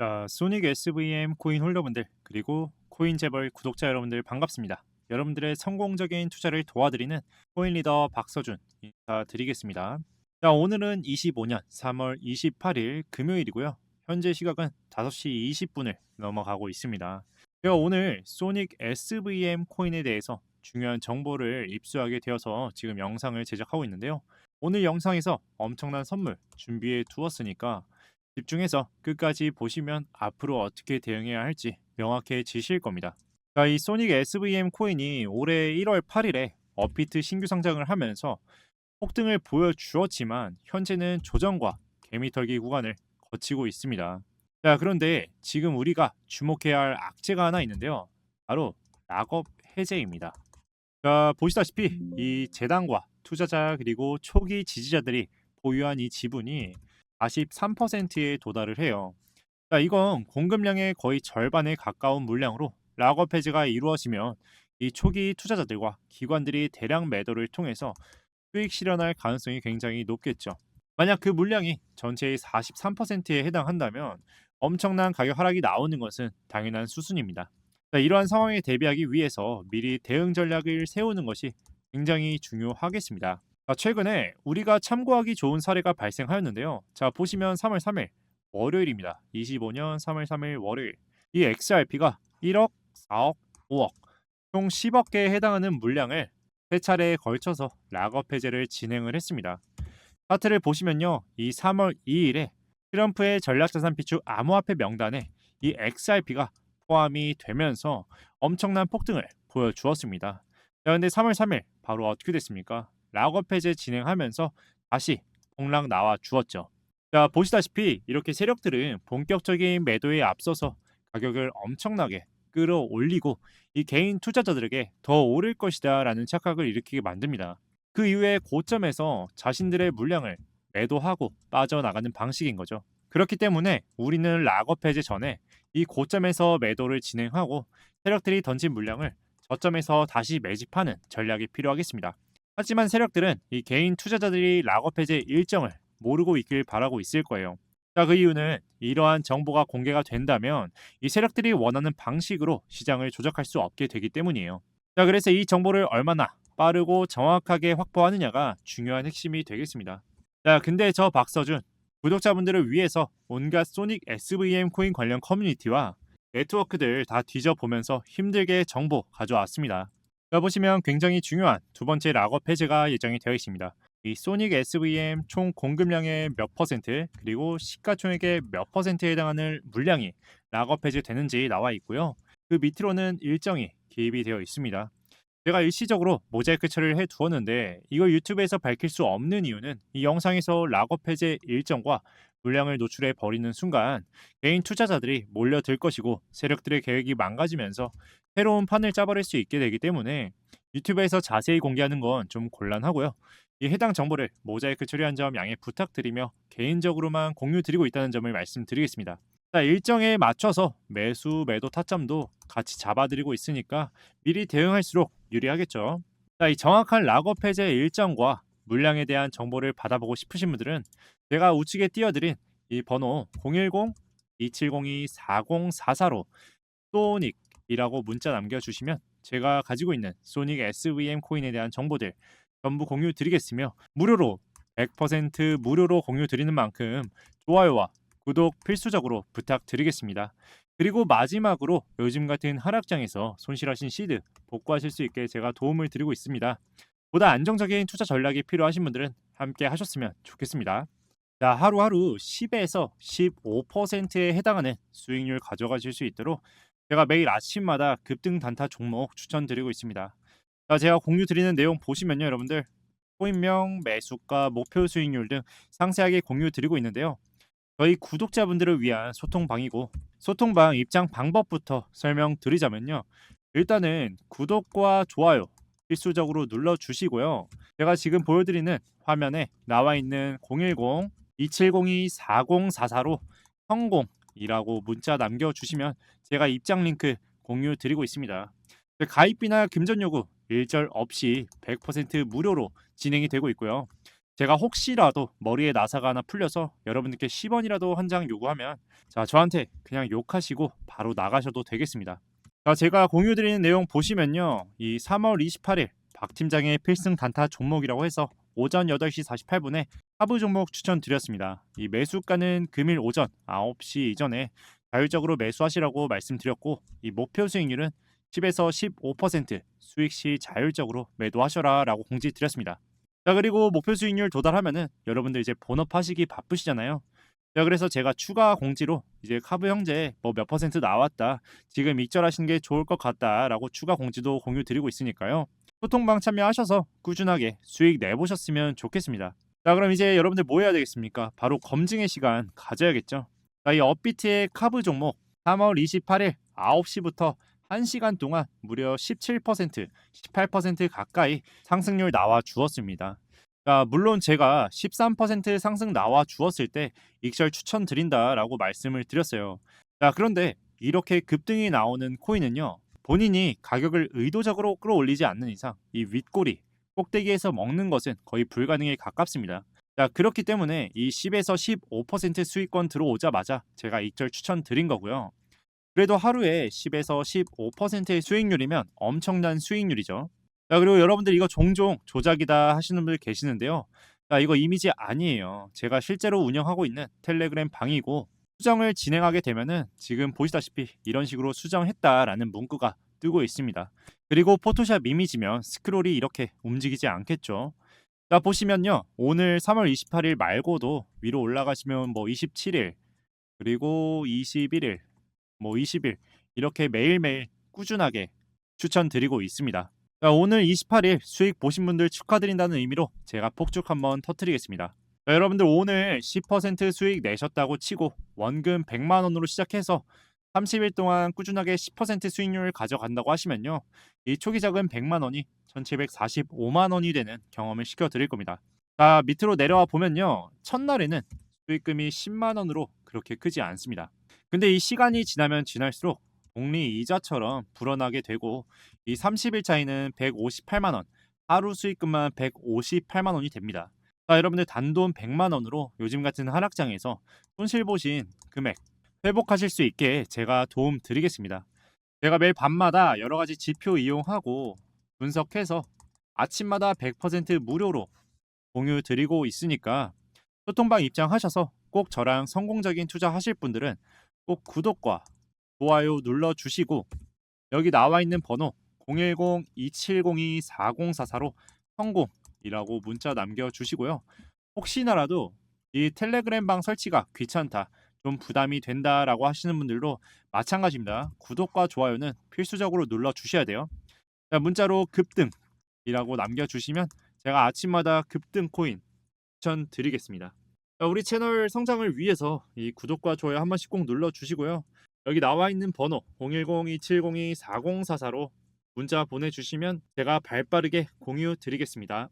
자, 소닉 SVM 코인 홀더분들 그리고 코인 재벌 구독자 여러분들 반갑습니다. 여러분들의 성공적인 투자를 도와드리는 코인 리더 박서준 인사드리겠습니다. 자, 오늘은 25년 3월 28일 금요일이고요. 현재 시각은 5시 20분을 넘어가고 있습니다. 제가 오늘 소닉 SVM 코인에 대해서 중요한 정보를 입수하게 되어서 지금 영상을 제작하고 있는데요. 오늘 영상에서 엄청난 선물 준비해 두었으니까 집중해서 끝까지 보시면 앞으로 어떻게 대응해야 할지 명확해지실 겁니다. 자, 이 소닉 SVM 코인이 올해 1월 8일에 업비트 신규 상장을 하면서 폭등을 보여주었지만 현재는 조정과 개미털기 구간을 거치고 있습니다. 자, 그런데 지금 우리가 주목해야 할 악재가 하나 있는데요. 바로 락업 해제입니다. 자, 보시다시피 이 재단과 투자자 그리고 초기 지지자들이 보유한 이 지분이 43%에 도달을 해요. 자, 이건 공급량의 거의 절반에 가까운 물량으로 락업 해제가 이루어지면 이 초기 투자자들과 기관들이 대량 매도를 통해서 수익 실현할 가능성이 굉장히 높겠죠. 만약 그 물량이 전체의 43%에 해당한다면 엄청난 가격 하락이 나오는 것은 당연한 수순입니다. 자, 이러한 상황에 대비하기 위해서 미리 대응 전략을 세우는 것이 굉장히 중요하겠습니다. 자, 최근에 우리가 참고하기 좋은 사례가 발생하였는데요. 자, 보시면 3월 3일 월요일입니다. 25년 3월 3일 월요일. 이 XRP가 1억, 4억, 5억 총 10억 개에 해당하는 물량을 세 차례에 걸쳐서 락업 해제를 진행을 했습니다. 차트를 보시면요. 이 3월 2일에 트럼프의 전략자산 비축 암호화폐 명단에 이 XRP가 포함이 되면서 엄청난 폭등을 보여주었습니다. 자, 근데 3월 3일 바로 어떻게 됐습니까? 락업 해제 진행하면서 다시 폭락 나와 주었죠. 자, 보시다시피 이렇게 세력들은 본격적인 매도에 앞서서 가격을 엄청나게 끌어올리고 이 개인 투자자들에게 더 오를 것이다 라는 착각을 일으키게 만듭니다. 그 이후에 고점에서 자신들의 물량을 매도하고 빠져나가는 방식인 거죠. 그렇기 때문에 우리는 락업 해제 전에 이 고점에서 매도를 진행하고 세력들이 던진 물량을 저점에서 다시 매집하는 전략이 필요하겠습니다. 하지만 세력들은 이 개인 투자자들이 락업 해제 일정을 모르고 있길 바라고 있을 거예요. 자, 그 이유는 이러한 정보가 공개가 된다면 이 세력들이 원하는 방식으로 시장을 조작할 수 없게 되기 때문이에요. 자, 그래서 이 정보를 얼마나 빠르고 정확하게 확보하느냐가 중요한 핵심이 되겠습니다. 자, 근데 저 박서준 구독자분들을 위해서 온갖 소닉 SVM 코인 관련 커뮤니티와 네트워크들 다 뒤져보면서 힘들게 정보 가져왔습니다. 자, 보시면 굉장히 중요한 두 번째 락업 해제가 예정이 되어 있습니다. 이 소닉 SVM 총 공급량의 몇 퍼센트 그리고 시가총액의 몇 퍼센트에 해당하는 물량이 락업 해제되는지 나와 있고요. 그 밑으로는 일정이 기입이 되어 있습니다. 제가 일시적으로 모자이크 처리를 해 두었는데 이걸 유튜브에서 밝힐 수 없는 이유는 이 영상에서 락업 해제 일정과 물량을 노출해 버리는 순간 개인 투자자들이 몰려들 것이고 세력들의 계획이 망가지면서 새로운 판을 짜버릴 수 있게 되기 때문에 유튜브에서 자세히 공개하는 건 좀 곤란하고요. 이 해당 정보를 모자이크 처리한 점 양해 부탁드리며 개인적으로만 공유 드리고 있다는 점을 말씀드리겠습니다. 자, 일정에 맞춰서 매수 매도 타점도 같이 잡아드리고 있으니까 미리 대응할수록 유리하겠죠. 자, 이 정확한 락업 해제 일정과 물량에 대한 정보를 받아보고 싶으신 분들은 제가 우측에 띄워드린 이 번호 010-2702-4044로 소닉이라고 문자 남겨주시면 제가 가지고 있는 소닉 SVM 코인에 대한 정보들 전부 공유 드리겠으며 무료로 100% 무료로 공유 드리는 만큼 좋아요와 구독 필수적으로 부탁드리겠습니다. 그리고 마지막으로 요즘 같은 하락장에서 손실하신 시드 복구하실 수 있게 제가 도움을 드리고 있습니다. 보다 안정적인 투자 전략이 필요하신 분들은 함께 하셨으면 좋겠습니다. 자, 하루하루 10에서 15%에 해당하는 수익률 가져가실 수 있도록 제가 매일 아침마다 급등 단타 종목 추천드리고 있습니다. 자, 제가 공유 드리는 내용 보시면요, 여러분들 코인명, 매수가, 목표 수익률 등 상세하게 공유 드리고 있는데요. 저희 구독자분들을 위한 소통방이고 소통방 입장 방법부터 설명드리자면요. 일단은 구독과 좋아요 필수적으로 눌러 주시고요. 제가 지금 보여드리는 화면에 나와 있는 010-2702-4044로 성공이라고 문자 남겨주시면 제가 입장 링크 공유 드리고 있습니다. 가입비나 금전 요구 일절 없이 100% 무료로 진행이 되고 있고요. 제가 혹시라도 머리에 나사가 하나 풀려서 여러분들께 10원이라도 한 장 요구하면 자 저한테 그냥 욕하시고 바로 나가셔도 되겠습니다. 자 제가 공유드리는 내용 보시면요. 이 3월 28일 박 팀장의 필승 단타 종목이라고 해서 오전 8시 48분에 하부 종목 추천드렸습니다. 이 매수가는 금일 오전 9시 이전에 자율적으로 매수하시라고 말씀드렸고 이 목표 수익률은 10에서 15% 수익 시 자율적으로 매도하셔라 라고 공지 드렸습니다. 자 그리고 목표 수익률 도달하면은 여러분들 이제 본업하시기 바쁘시잖아요. 자 그래서 제가 추가 공지로 이제 카브 형제 뭐 몇 퍼센트 나왔다 지금 익절하시는 게 좋을 것 같다 라고 추가 공지도 공유 드리고 있으니까요. 소통방 참여하셔서 꾸준하게 수익 내보셨으면 좋겠습니다. 자 그럼 이제 여러분들 뭐 해야 되겠습니까? 바로 검증의 시간 가져야겠죠. 자, 이 업비트의 카브 종목 3월 28일 9시부터 1시간 동안 무려 17%, 18% 가까이 상승률 나와 주었습니다. 자, 물론 제가 13% 상승 나와 주었을 때 익절 추천드린다라고 말씀을 드렸어요. 자, 그런데 이렇게 급등이 나오는 코인은요. 본인이 가격을 의도적으로 끌어올리지 않는 이상 이 윗꼬리, 꼭대기에서 먹는 것은 거의 불가능에 가깝습니다. 자, 그렇기 때문에 이 10에서 15% 수익권 들어오자마자 제가 익절 추천드린 거고요. 그래도 하루에 10에서 15%의 수익률이면 엄청난 수익률이죠. 자, 그리고 여러분들 이거 종종 조작이다 하시는 분들 계시는데요. 자, 이거 이미지 아니에요. 제가 실제로 운영하고 있는 텔레그램 방이고 수정을 진행하게 되면은 지금 보시다시피 이런 식으로 수정했다라는 문구가 뜨고 있습니다. 그리고 포토샵 이미지면 스크롤이 이렇게 움직이지 않겠죠. 자, 보시면요. 오늘 3월 28일 말고도 위로 올라가시면 뭐 27일 그리고 21일 뭐 20일 이렇게 매일매일 꾸준하게 추천드리고 있습니다. 자, 오늘 28일 수익 보신 분들 축하드린다는 의미로 제가 폭죽 한번 터트리겠습니다. 자, 여러분들 오늘 10% 수익 내셨다고 치고 원금 100만 원으로 시작해서 30일 동안 꾸준하게 10% 수익률을 가져간다고 하시면요. 이 초기 자금 100만 원이 1745만 원이 되는 경험을 시켜 드릴 겁니다. 자, 밑으로 내려와 보면요. 첫날에는 수익금이 10만 원으로 그렇게 크지 않습니다. 근데 이 시간이 지나면 지날수록 복리 이자처럼 불어나게 되고 이 30일 차이는 158만 원, 하루 수익금만 158만 원이 됩니다. 자, 여러분들 단돈 100만 원으로 요즘 같은 하락장에서 손실 보신 금액 회복하실 수 있게 제가 도움 드리겠습니다. 제가 매일 밤마다 여러 가지 지표 이용하고 분석해서 아침마다 100% 무료로 공유 드리고 있으니까 소통방 입장하셔서 꼭 저랑 성공적인 투자 하실 분들은 꼭 구독과 좋아요 눌러 주시고 여기 나와 있는 번호 010-2702-4044로 성공이라고 문자 남겨 주시고요. 혹시나라도 이 텔레그램 방 설치가 귀찮다, 좀 부담이 된다라고 하시는 분들도 마찬가지입니다. 구독과 좋아요는 필수적으로 눌러 주셔야 돼요. 자, 문자로 급등이라고 남겨 주시면 제가 아침마다 급등 코인 추천 드리겠습니다. 자, 우리 채널 성장을 위해서 이 구독과 좋아요 한 번씩 꼭 눌러 주시고요. 여기 나와 있는 번호 010-2702-4044로 문자 보내주시면 제가 발빠르게 공유 드리겠습니다.